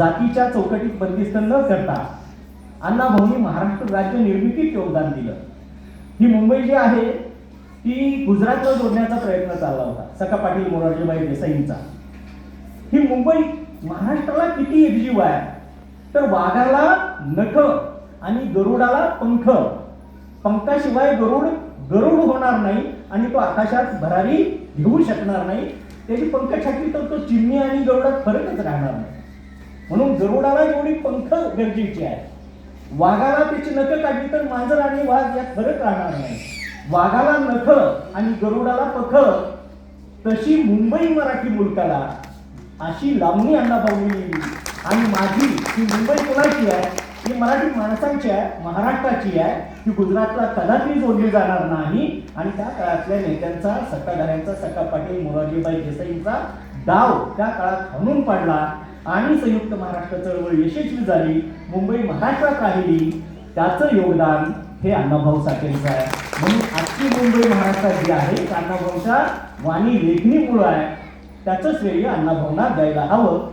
जातीच्या चौकटीत बंदिस्त न करता अण्णाभाऊंनी महाराष्ट्र राज्य निर्मितीत योगदान दिलं. ही मुंबई जी आहे ती गुजरातला जोडण्याचा प्रयत्न चालला होता. सखा पाटील मोरारजीभाई देसाईंचा. ही मुंबई महाराष्ट्राला किती एकजीव आहे? तर वाघाला नख आणि गरुडाला पंख. पंखाशिवाय गरुड गरुड होणार नाही आणि तो आकाशात भरारी घेऊ शकणार नाही. त्याची पंख छाटली तर तो चिमणी आणि गरुडात फरकच राहणार नाही. म्हणून गरुडाला एवढी पंख गरजेची आहे. वाघाला त्याची नख काढली तर मांजर आणि वाघ यात फरक राहणार नाही. वाघाला नख आणि गरुडाला पख. तशी मुंबई मराठी मुलकाला अशी लावणी अण्णाभाऊनी लिहिली आणि माझी ही मुंबई कोणाची आहे? ही मराठी माणसांची आहे महाराष्ट्राची आहे. ही गुजरातला कदापि जोडली जाणार नाही. आणि त्या काळातल्या नेत्यांचा सत्ताधाऱ्यांचा सका पाटील मोराजीबाई देसाईंचा डाव त्या काळात हणून पाडला. आणि संयुक्त महाराष्ट्र चळवळ यशस्वी झाली. मुंबई महाराष्ट्रात राहिली त्याचं योगदान हे अण्णाभाऊ साठेंचं आहे. म्हणून आजची मुंबई महाराष्ट्रात जी आहे ते अण्णाभाऊच्या वाणी लेखणीमुळं आहे. त्याचं श्रेय अण्णाभाऊंना द्यायला हवं.